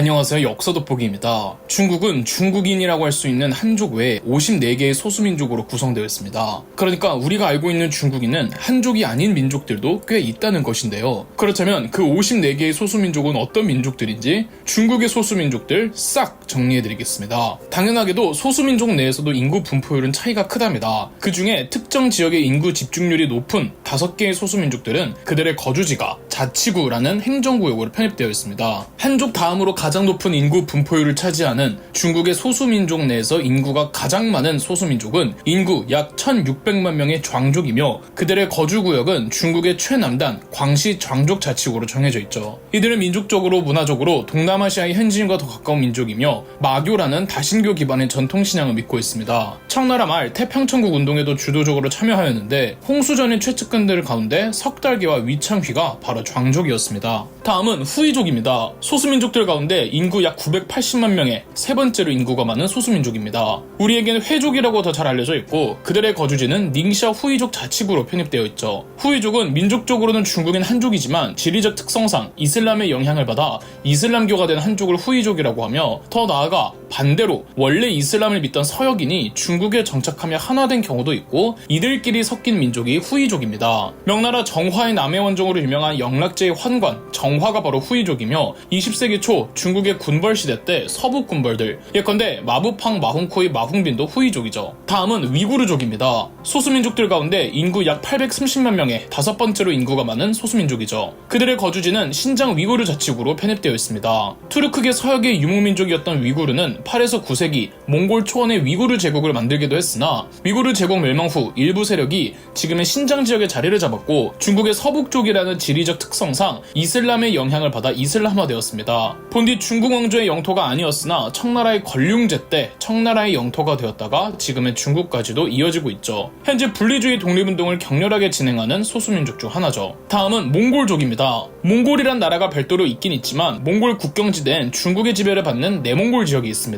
안녕하세요. 역사 돋보기입니다. 중국은 중국인이라고 할 수 있는 한족 외에 54개의 소수민족으로 구성되어 있습니다. 그러니까 우리가 알고 있는 중국인은 한족이 아닌 민족들도 꽤 있다는 것인데요. 그렇다면 그 54개의 소수민족은 어떤 민족들인지 중국의 소수민족들 싹 정리해드리겠습니다. 당연하게도 소수민족 내에서도 인구 분포율은 차이가 크답니다. 그 중에 특정 지역의 인구 집중률이 높은 5개의 소수민족들은 그들의 거주지가 자치구라는 행정구역으로 편입되어 있습니다. 한족 다음으로 가장 높은 인구 분포율을 차지하는 중국의 소수민족 내에서 인구가 가장 많은 소수민족은 인구 약 1600만 명의 좌족이며 그들의 거주구역은 중국의 최남단 광시 좌족 자치구로 정해져 있죠. 이들은 민족적으로 문화적으로 동남아시아의 현지인과 더 가까운 민족이며 마교라는 다신교 기반의 전통신앙을 믿고 있습니다. 청나라 말 태평천국 운동에도 주도적으로 참여하였는데 홍수전의 최측근들 가운데 석달계와 위창휘가 바로 좌족이었습니다. 다음은 후이족입니다. 소수민족들 가운데 인구 약 980만 명의 세 번째로 인구가 많은 소수민족입니다. 우리에게는 회족이라고 더 잘 알려져 있고 그들의 거주지는 닝샤 후이족 자치구로 편입되어 있죠. 후이족은 민족적으로는 중국인 한족이지만 지리적 특성상 이슬람의 영향을 받아 이슬람교가 된 한족을 후이족이라고 하며 더 나아가 반대로 원래 이슬람을 믿던 서역인이 중국에 정착하며 하나된 경우도 있고 이들끼리 섞인 민족이 후이족입니다. 명나라 정화의 남해 원종으로 유명한 영락제의 환관 정화가 바로 후이족이며 20세기 초 중국의 군벌 시대 때 서북 군벌들 예컨대 마부팡 마홍코의 마홍빈도 후이족이죠. 다음은 위구르족입니다. 소수민족들 가운데 인구 약 830만 명의 다섯 번째로 인구가 많은 소수민족이죠. 그들의 거주지는 신장 위구르 자치구로 편입되어 있습니다. 투르크계 서역의 유목민족이었던 위구르는 8에서 9세기 몽골 초원의 위구르 제국을 만들기도 했으나 위구르 제국 멸망 후 일부 세력이 지금의 신장 지역에 자리를 잡았고 중국의 서북쪽이라는 지리적 특성상 이슬람의 영향을 받아 이슬람화되었습니다. 본디 중국 왕조의 영토가 아니었으나 청나라의 권륭제 때 청나라의 영토가 되었다가 지금의 중국까지도 이어지고 있죠. 현재 분리주의 독립운동을 격렬하게 진행하는 소수민족 중 하나죠. 다음은 몽골족입니다. 몽골이란 나라가 별도로 있긴 있지만 몽골 국경지대엔 중국의 지배를 받는 내몽골 지역이 있습니다.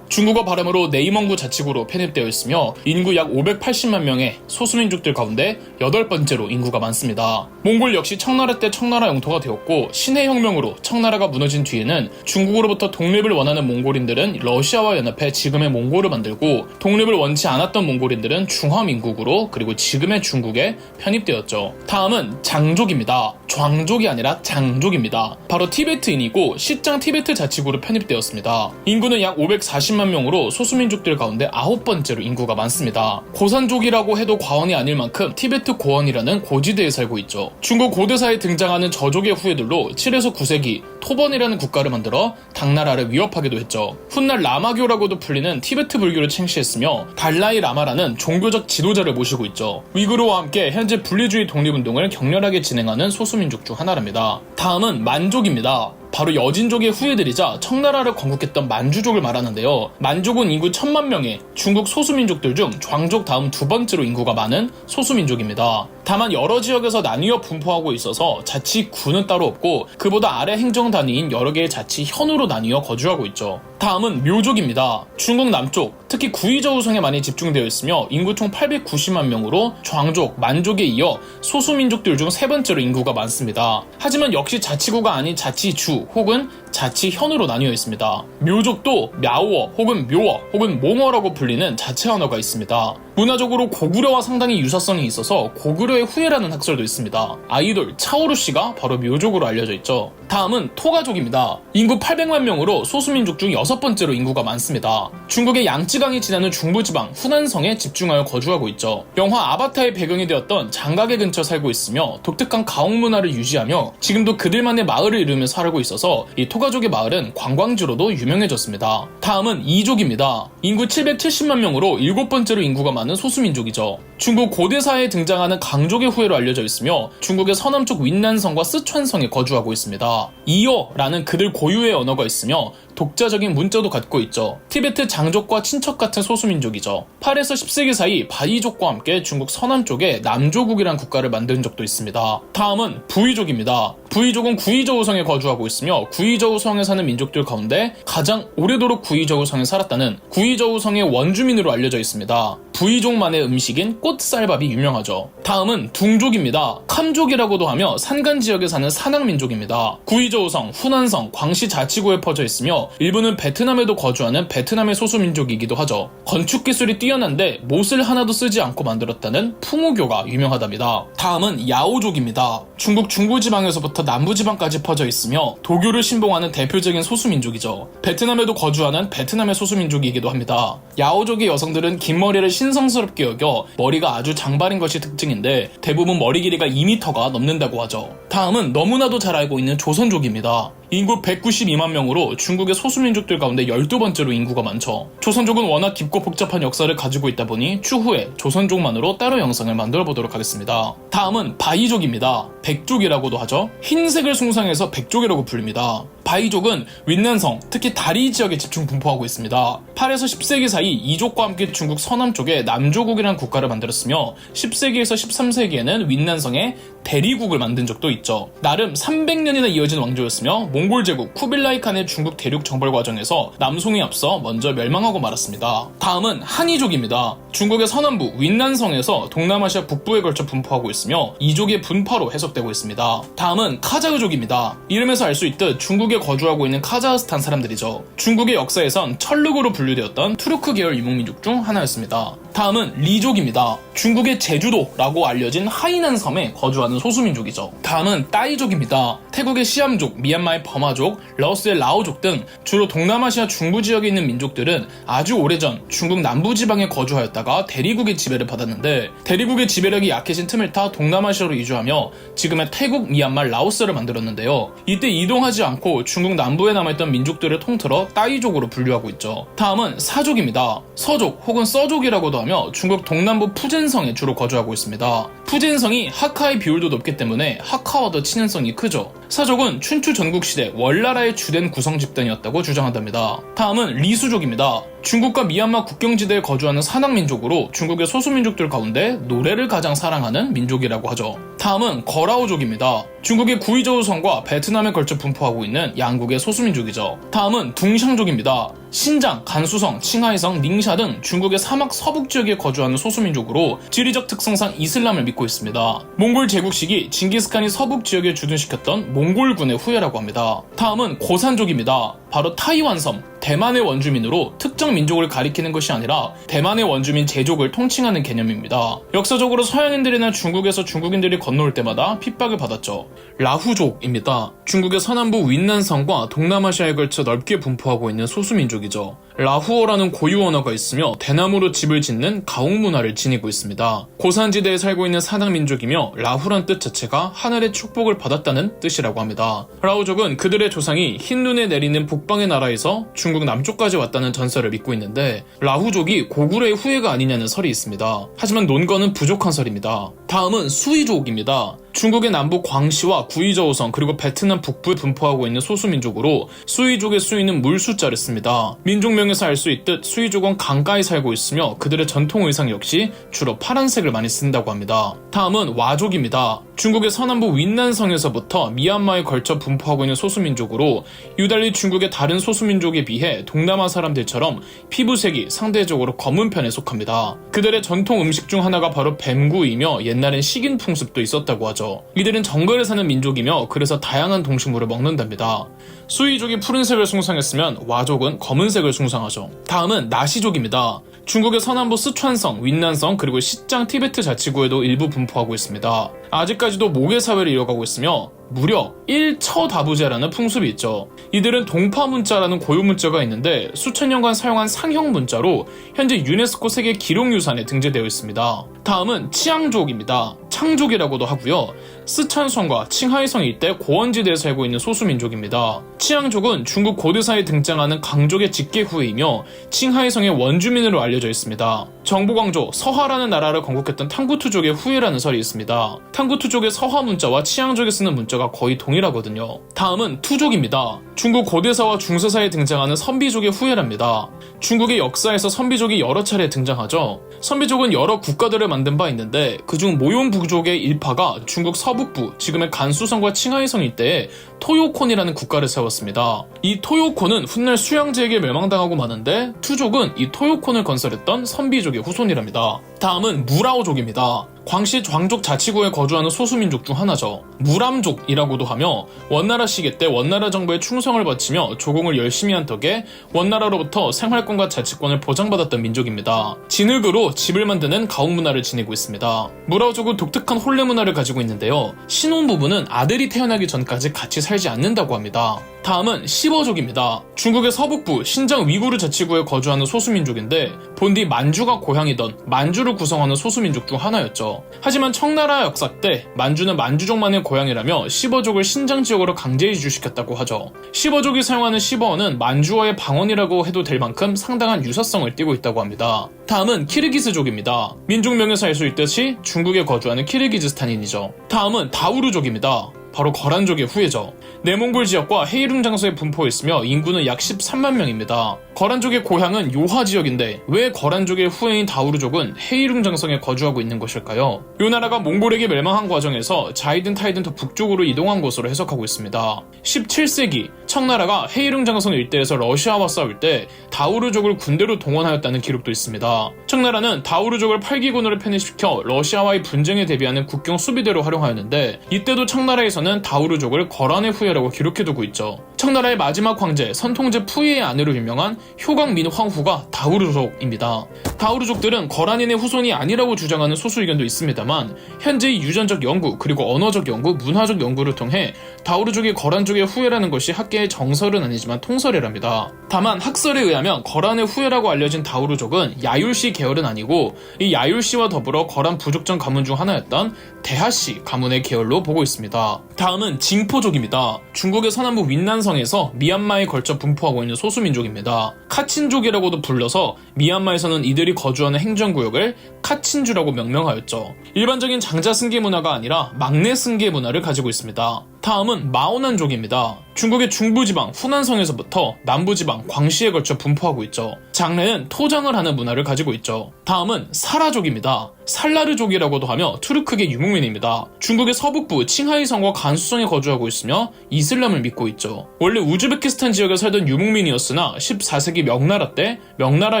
중국어 발음으로 네이멍구 자치구로 편입되어 있으며 인구 약 580만 명의 소수민족들 가운데 여덟 번째로 인구가 많습니다. 몽골 역시 청나라 때 청나라 영토가 되었고 신해 혁명으로 청나라가 무너진 뒤에는 중국으로부터 독립을 원하는 몽골인들은 러시아와 연합해 지금의 몽골을 만들고 독립을 원치 않았던 몽골인들은 중화민국으로 그리고 지금의 중국에 편입되었죠. 다음은 장족입니다. 좌족이 아니라 장족입니다. 바로 티베트인이고 시장 티베트 자치구로 편입되었습니다. 인구는 약 540만 명으로 소수민족들 가운데 아홉 번째로 인구가 많습니다. 고산족이라고 해도 과언이 아닐 만큼 티베트 고원이라는 고지대에 살고 있죠. 중국 고대사에 등장하는 저족의 후예들로 7에서 9세기 토번이라는 국가를 만들어 당나라를 위협하기도 했죠. 훗날 라마교라고도 불리는 티베트 불교를 챙시했으며 달라이 라마라는 종교적 지도자를 모시고 있죠. 위구르와 함께 현재 분리주의 독립운동을 격렬하게 진행하는 소수민족 중 하나랍니다. 다음은 만족입니다. 바로 여진족의 후예들이자 청나라를 건국했던 만주족을 말하는데요. 만족은 인구 천만 명의 중국 소수민족들 중 좌족 다음 두 번째로 인구가 많은 소수민족입니다. 다만 여러 지역에서 나뉘어 분포하고 있어서 자치구는 따로 없고 그보다 아래 행정 단위인 여러 개의 자치 현으로 나뉘어 거주하고 있죠. 다음은 묘족입니다. 중국 남쪽, 특히 구이저우성에 많이 집중되어 있으며 인구 총 890만 명으로 좌족, 만족에 이어 소수민족들 중 세 번째로 인구가 많습니다. 하지만 역시 자치구가 아닌 자치주 혹은 자치현으로 나뉘어 있습니다. 묘족도 мя오어 혹은 묘어 혹은 몽어라고 불리는 자체 언어가 있습니다. 문화적으로 고구려와 상당히 유사성이 있어서 고구려의 후예라는 학설도 있습니다. 아이돌 차오루 씨가 바로 묘족으로 알려져 있죠. 다음은 토가족입니다. 인구 800만 명으로 소수민족 중 여섯 번째로 인구가 많습니다. 중국의 양쯔강이 지나는 중부지방 후난성에 집중하여 거주하고 있죠. 영화 아바타의 배경이 되었던 장가계 근처 살고 있으며 독특한 가옥 문화를 유지하며 지금도 그들만의 마을을 이루며 살고 있어서 이 토가족의 마을은 관광지로도 유명해졌습니다. 다음은 이족입니다. 인구 770만 명으로 일곱 번째로 인구가 많은 소수민족이죠. 중국 고대사에 등장하는 강족의 후예로 알려져 있으며 중국의 서남쪽 윈난성과 쓰촨성에 거주하고 있습니다. 이어라는 그들 고유의 언어가 있으며 독자적인 문자도 갖고 있죠. 티베트 장족과 친척 같은 소수민족이죠. 8에서 10세기 사이 바이족과 함께 중국 서남쪽에 남조국이라는 국가를 만든 적도 있습니다. 다음은 부이족입니다. 부이족은 구이저우성에 거주하고 있으며 구이저우성에 사는 민족들 가운데 가장 오래도록 구이저우성에 살았다는 구이저우성의 원주민으로 알려져 있습니다. 부이족만의 음식인 꽃쌀밥이 유명하죠. 다음은 둥족입니다. 캄족이라고도 하며 산간 지역에 사는 산악민족입니다. 구이저우성, 후난성, 광시 자치구에 퍼져 있으며 일부는 베트남에도 거주하는 베트남의 소수민족이기도 하죠. 건축 기술이 뛰어난데 못을 하나도 쓰지 않고 만들었다는 풍우교가 유명하답니다. 다음은 야오족입니다. 중국 중부지방에서부터 남부지방까지 퍼져 있으며 도교를 신봉하는 대표적인 소수민족이죠. 베트남에도 거주하는 베트남의 소수민족이기도 합니다. 야오족의 여성들은 긴 머리를 신성스럽게 여겨 머리가 아주 장발인 것이 특징인데 대부분 머리 길이가 2m가 넘는다고 하죠. 다음은 너무나도 잘 알고 있는 조선족입니다. 인구 192만 명으로 중국의 소수민족들 가운데 12번째로 인구가 많죠. 조선족은 워낙 깊고 복잡한 역사를 가지고 있다 보니 추후에 조선족만으로 따로 영상을 만들어 보도록 하겠습니다. 다음은 바이족입니다. 백족이라고도 하죠. 흰색을 숭상해서 백족이라고 불립니다. 바이족은 윈난성, 특히 다리 지역에 집중 분포하고 있습니다. 8에서 10세기 사이 이족과 함께 중국 서남쪽에 남조국이라는 국가를 만들었으며 10세기에서 13세기에는 윈난성에 대리국을 만든 적도 있죠. 나름 300년이나 이어진 왕조였으며 몽골 제국 쿠빌라이 칸의 중국 대륙 정벌 과정에서 남송에 앞서 먼저 멸망하고 말았습니다. 다음은 한이족입니다. 중국의 서남부 윈난성에서 동남아시아 북부에 걸쳐 분포하고 있으며 이족의 분파로 해석되고 있습니다. 다음은 카자흐족입니다. 이름에서 알 수 있듯 중국에 거주하고 있는 카자흐스탄 사람들이죠. 중국의 역사에선 철륵으로 분류되었던 투르크 계열 유목민족 중 하나였습니다. 다음은 리족입니다. 중국의 제주도라고 알려진 하이난 섬에 거주하는 소수민족이죠. 다음은 따이족입니다. 태국의 시암족, 미얀마의 버마족, 라오스의 라오족 등 주로 동남아시아 중부 지역에 있는 민족들은 아주 오래전 중국 남부 지방에 거주하였다가 대리국의 지배를 받았는데 대리국의 지배력이 약해진 틈을 타 동남아시아로 이주하며 지금의 태국, 미얀마, 라오스를 만들었는데요. 이때 이동하지 않고 중국 남부에 남아있던 민족들을 통틀어 따이족으로 분류하고 있죠. 다음은 사족입니다. 서족 혹은 써족이라고도 하며 중국 동남부 푸젠성에 주로 거주하고 있습니다. 푸젠성이 하카의 비율도 높기 때문에 하카와도 친연성이 크죠. 사족은 춘추 전국시대 월나라의 주된 구성 집단이었다고 주장한답니다. 다음은 리수족입니다. 중국과 미얀마 국경지대에 거주하는 산악민족으로 중국의 소수민족들 가운데 노래를 가장 사랑하는 민족이라고 하죠. 다음은 거라오족입니다. 중국의 구이저우성과 베트남에 걸쳐 분포하고 있는 양국의 소수민족이죠. 다음은 둥샹족입니다. 신장, 간수성, 칭하이성, 닝샤 등 중국의 사막 서북 지역에 거주하는 소수민족으로 지리적 특성상 이슬람을 믿고 있습니다. 몽골 제국 시기 징기스칸이 서북 지역에 주둔시켰던 몽골군의 후예라고 합니다. 다음은 고산족입니다. 바로 타이완섬, 대만의 원주민으로 특정 민족을 가리키는 것이 아니라 대만의 원주민 제족을 통칭하는 개념입니다. 역사적으로 서양인들이나 중국에서 중국인들이 건너올 때마다 핍박을 받았죠. 라후족입니다. 중국의 서남부 윈난성과 동남아시아에 걸쳐 넓게 분포하고 있는 소수민족이 죠. 라후어라는 고유 언어가 있으며 대나무로 집을 짓는 가옥 문화를 지니고 있습니다. 고산지대에 살고 있는 산악민족이며 라후란 뜻 자체가 하늘의 축복을 받았다는 뜻이라고 합니다. 라후족은 그들의 조상이 흰 눈에 내리는 북방의 나라에서 중국 남쪽까지 왔다는 전설을 믿고 있는데 라후족이 고구려의 후예가 아니냐는 설이 있습니다. 하지만 논거는 부족한 설입니다. 다음은 수이족입니다. 중국의 남부 광시와 구이저우성 그리고 베트남 북부에 분포하고 있는 소수민족으로 수이족의 수이는 물수자를 씁니다. 민족명 에서 알 수 있듯 수이족은 강가에 살고 있으며 그들의 전통 의상 역시 주로 파란색을 많이 쓴다고 합니다. 다음은 와족입니다. 중국의 서남부 윈난성에서부터 미얀마에 걸쳐 분포하고 있는 소수민족으로 유달리 중국의 다른 소수민족에 비해 동남아 사람들처럼 피부색이 상대적으로 검은 편에 속합니다. 그들의 전통 음식 중 하나가 바로 뱀구이며 옛날엔 식인 풍습도 있었다고 하죠. 이들은 정글에 사는 민족이며 그래서 다양한 동식물을 먹는답니다. 수이족이 푸른색을 숭상했으면 와족은 검은색을 숭상하죠. 다음은 나시족입니다. 중국의 서남부 스촨성, 윈난성, 그리고 시장 티베트 자치구에도 일부 분포하고 있습니다. 아직까지도 모계 사회를 이어가고 있으며 무려 1처 다부제라는 풍습이 있죠. 이들은 동파 문자라는 고유 문자가 있는데 수천 년간 사용한 상형 문자로 현재 유네스코 세계 기록유산에 등재되어 있습니다. 다음은 치앙족입니다. 창족이라고도 하고요. 스촨성과 칭하이성 일대 고원지대에 살고 있는 소수민족입니다. 치앙족은 중국 고대사에 등장하는 강족의 직계 후예이며 칭하이성의 원주민으로 알려져 있습니다. 정보광조 서하라는 나라를 건국했던 탕구투족의 후예라는 설이 있습니다. 탕구 투족의 서화 문자와 치앙족에 쓰는 문자가 거의 동일하거든요. 다음은 투족입니다. 중국 고대사와 중세사에 등장하는 선비족의 후예랍니다. 중국의 역사에서 선비족이 여러 차례 등장하죠. 선비족은 여러 국가들을 만든 바 있는데 그중 모용부족의 일파가 중국 서북부, 지금의 간수성과 칭하이성 일대에 토요콘이라는 국가를 세웠습니다. 이 토요콘은 훗날 수양제에게 멸망당하고 마는데 투족은 이 토요콘을 건설했던 선비족의 후손이랍니다. 다음은 무라오족입니다. 광시 광족 자치구에 거주하는 소수민족 중 하나죠. 무람족이라고도 하며 원나라 시기 때 원나라 정부에 충성을 바치며 조공을 열심히 한 덕에 원나라로부터 생활권과 자치권을 보장받았던 민족입니다. 진흙으로 집을 만드는 가옥 문화를 지니고 있습니다. 무라오족은 독특한 혼례 문화를 가지고 있는데요. 신혼 부부는 아들이 태어나기 전까지 같이 살지 않는다고 합니다. 다음은 시버족입니다. 중국의 서북부 신장 위구르 자치구에 거주하는 소수민족인데 본디 만주가 고향이던 만주 를 구성하는 소수민족 중 하나였죠. 하지만 청나라 역사 때 만주는 만주족만의 고향이라며 시버족을 신장 지역으로 강제 이주시켰다고 하죠. 시버족이 사용하는 시버어는 만주어의 방언이라고 해도 될 만큼 상당한 유사성을 띠고 있다고 합니다. 다음은 키르기스족입니다. 민족명에서 알 수 있듯이 중국에 거주하는 키르기즈스탄인이죠. 다음은 다우르족입니다. 바로 거란족의 후예죠. 내몽골 지역과 헤이룽 장소에 분포했으며 인구는 약 13만 명입니다. 거란족의 고향은 요하 지역인데 왜 거란족의 후예인 다우르족은 헤이룽 장성에 거주하고 있는 것일까요? 요 나라가 몽골에게 멸망한 과정에서 자이든 타이든 더 북쪽으로 이동한 것으로 해석하고 있습니다. 17세기 청나라가 헤이룽 장성 일대에서 러시아와 싸울 때 다우르족을 군대로 동원하였다는 기록도 있습니다. 청나라는 다우르족을 8기군으로 편입시켜 러시아와의 분쟁에 대비하는 국경 수비대로 활용하였는데 이때도 청나라에서는 다우르족을 거란의 후예라고 기록해두고 있죠. 청나라의 마지막 황제 선통제 푸이의 아내로 유명한 효광민 황후가 다우르족입니다. 다우르족들은 거란인의 후손이 아니라고 주장하는 소수 의견도 있습니다만 현재의 유전적 연구 그리고 언어적 연구, 문화적 연구를 통해 다우르족이 거란족의 후예라는 것이 학계의 정설은 아니지만 통설이랍니다. 다만 학설에 의하면 거란의 후예라고 알려진 다우르족은 야율시 계열은 아니고 이 야율시와 더불어 거란 부족전 가문 중 하나였던 대하시 가문의 계열로 보고 있습니다. 다음은 징포족입니다. 중국의 서남부 윈난 성에서 미얀마에 걸쳐 분포하고 있는 소수민족입니다. 카친족이라고도 불러서 미얀마에서는 이들이 거주하는 행정구역을 카친주라고 명명하였죠. 일반적인 장자 승계 문화가 아니라 막내 승계 문화를 가지고 있습니다. 다음은 마오난족입니다. 중국의 중부지방 후난성에서부터 남부지방 광시에 걸쳐 분포하고 있죠. 장래는 토장을 하는 문화를 가지고 있죠. 다음은 사라족입니다. 살라르족이라고도 하며 투르크계 유목민입니다. 중국의 서북부 칭하이성과 간수성에 거주하고 있으며 이슬람을 믿고 있죠. 원래 우즈베키스탄 지역에 살던 유목민이었으나 14세기 명나라 때 명나라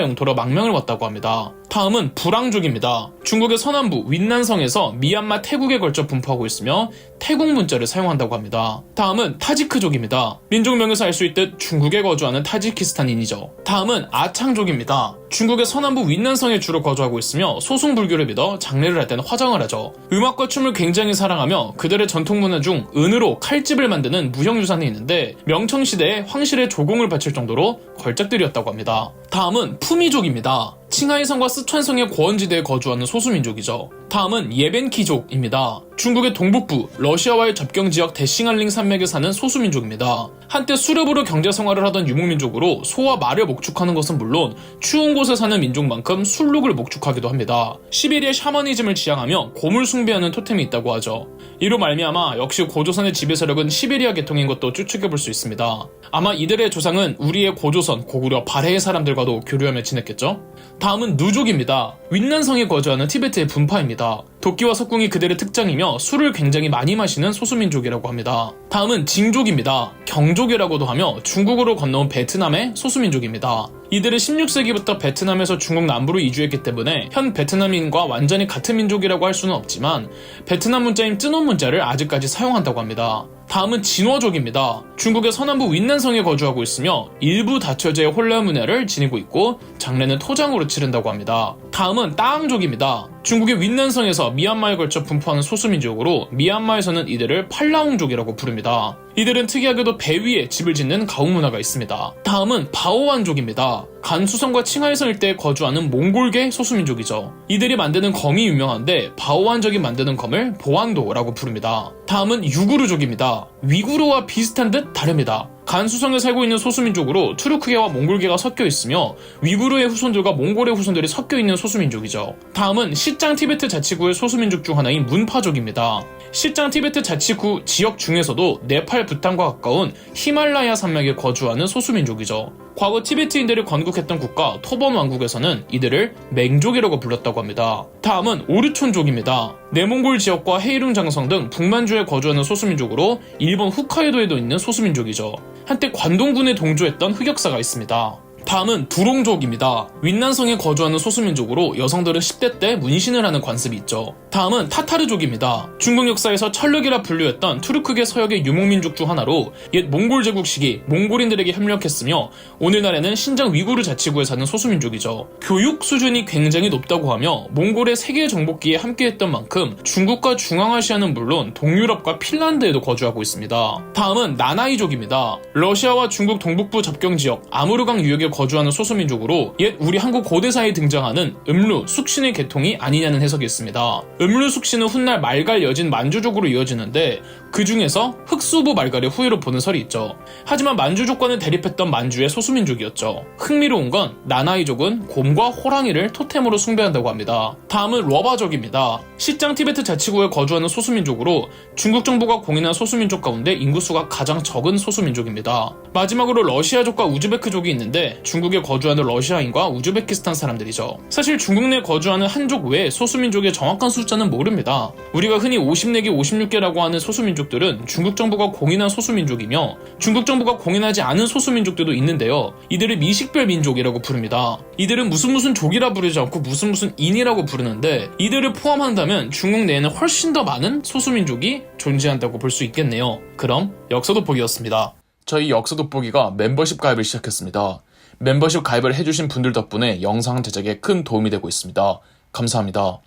영토로 망명을 왔다고 합니다. 다음은 불황족입니다. 중국의 서남부 윈난성에서 미얀마 태국에 걸쳐 분포하고 있으며 태국 문자를 사용한다고 합니다. 다음은 타지크족입니다. 민족명에서 알 수 있듯 중국에 거주하는 타지키스탄인이죠. 다음은 아창족입니다. 중국의 서남부 윈난성에 주로 거주하고 있으며 소승불교를 믿어 장례를 할 때는 화장을 하죠. 음악과 춤을 굉장히 사랑하며 그들의 전통 문화 중 은으로 칼집을 만드는 무형유산이 있는데 명청시대에 황실에 조공을 바칠 정도로 걸작들이었다고 합니다. 다음은 푸미족입니다. 칭하이성과 스촨성의 고원지대에 거주하는 소수민족이죠. 다음은 예벤키족입니다. 중국의 동북부 러시아와의 접경 지역 대싱알링 산맥에 사는 소수민족입니다. 한때 수렵으로 경제 생활을 하던 유목민족으로 소와 말을 목축하는 것은 물론 추운 곳에 사는 민족만큼 술록을 목축하기도 합니다. 시베리아 샤머니즘을 지향하며 고물 숭배하는 토템이 있다고 하죠. 이로 말미암아 역시 고조선의 지배 세력은 시베리아 계통인 것도 추측해 볼 수 있습니다. 아마 이들의 조상은 우리의 고조선, 고구려, 발해의 사람들과도 교류하며 지냈겠죠? 다음은 누족입니다. 윈난성에 거주하는 티베트의 분파입니다. 도끼와 석궁이 그들의 특장이며 술을 굉장히 많이 마시는 소수민족이라고 합니다. 다음은 징족입니다. 경족이라고도 하며 중국으로 건너온 베트남의 소수민족입니다. 이들은 16세기부터 베트남에서 중국 남부로 이주했기 때문에 현 베트남인과 완전히 같은 민족이라고 할 수는 없지만 베트남 문자인 쯔논 문자를 아직까지 사용한다고 합니다. 다음은 진워족입니다. 중국의 서남부 윈난성에 거주하고 있으며 일부 다처제의 홀라 문화를 지니고 있고 장례는 토장으로 치른다고 합니다. 다음은 따앙족입니다. 중국의 윈난성에서 미얀마에 걸쳐 분포하는 소수민족으로 미얀마에서는 이들을 팔라옹족이라고 부릅니다. 이들은 특이하게도 배 위에 집을 짓는 가옥 문화가 있습니다. 다음은 바오완족입니다. 간수성과 칭하이성 일대에 거주하는 몽골계 소수민족이죠. 이들이 만드는 검이 유명한데 바오완족이 만드는 검을 보안도라고 부릅니다. 다음은 유구르족입니다. 위구르와 비슷한 듯 다릅니다. 간수성에 살고 있는 소수민족으로 투르크계와 몽골계가 섞여 있으며 위구르의 후손들과 몽골의 후손들이 섞여 있는 소수민족이죠. 다음은 시장 티베트 자치구의 소수민족 중 하나인 문파족입니다. 시장 티베트 자치구 지역 중에서도 네팔 부탄과 가까운 히말라야 산맥에 거주하는 소수민족이죠. 과거 티베트인들을 건국했던 국가 토번 왕국에서는 이들을 맹족이라고 불렀다고 합니다. 다음은 오르촌족입니다. 내몽골 지역과 헤이룽 장성 등 북만주에 거주하는 소수민족으로 일본 홋카이도에도 있는 소수민족이죠. 한때 관동군에 동조했던 흑역사가 있습니다. 다음은 두롱족입니다. 윈난성에 거주하는 소수민족으로 여성들은 10대 때 문신을 하는 관습이 있죠. 다음은 타타르족입니다. 중국 역사에서 철력이라 분류했던 투르크계 서역의 유목민족 중 하나로 옛 몽골 제국 시기 몽골인들에게 협력했으며 오늘날에는 신장 위구르 자치구에 사는 소수민족이죠. 교육 수준이 굉장히 높다고 하며 몽골의 세계 정복기에 함께했던 만큼 중국과 중앙아시아는 물론 동유럽과 핀란드에도 거주하고 있습니다. 다음은 나나이족입니다. 러시아와 중국 동북부 접경 지역 아무르강 유역에 거주하는 소수민족으로 옛 우리 한국 고대사에 등장하는 음루, 숙신의 계통이 아니냐는 해석이 있습니다. 음루, 숙신은 훗날 말갈 여진 만주족으로 이어지는데 그 중에서 흑수부 말갈의 후예로 보는 설이 있죠. 하지만 만주족과는 대립했던 만주의 소수민족이었죠. 흥미로운 건 나나이족은 곰과 호랑이를 토템으로 숭배한다고 합니다. 다음은 러바족입니다. 시장 티베트 자치구에 거주하는 소수민족으로 중국 정부가 공인한 소수민족 가운데 인구수가 가장 적은 소수민족입니다. 마지막으로 러시아족과 우즈베크족이 있는데 중국에 거주하는 러시아인과 우즈베키스탄 사람들이죠. 사실 중국 내 거주하는 한족 외에 소수민족의 정확한 숫자는 모릅니다. 우리가 흔히 54개, 56개라고 하는 소수민족들은 중국 정부가 공인한 소수민족이며 중국 정부가 공인하지 않은 소수민족들도 있는데요. 이들을 미식별 민족이라고 부릅니다. 이들은 무슨 무슨 족이라 부르지 않고 무슨 무슨 인이라고 부르는데 이들을 포함한다면 중국 내에는 훨씬 더 많은 소수민족이 존재한다고 볼 수 있겠네요. 그럼 역사 돋보기였습니다. 저희 역사 돋보기가 멤버십 가입을 시작했습니다. 멤버십 가입을 해주신 분들 덕분에 영상 제작에 큰 도움이 되고 있습니다. 감사합니다.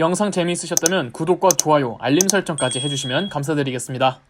영상 재미있으셨다면 구독과 좋아요, 알림 설정까지 해주시면 감사드리겠습니다.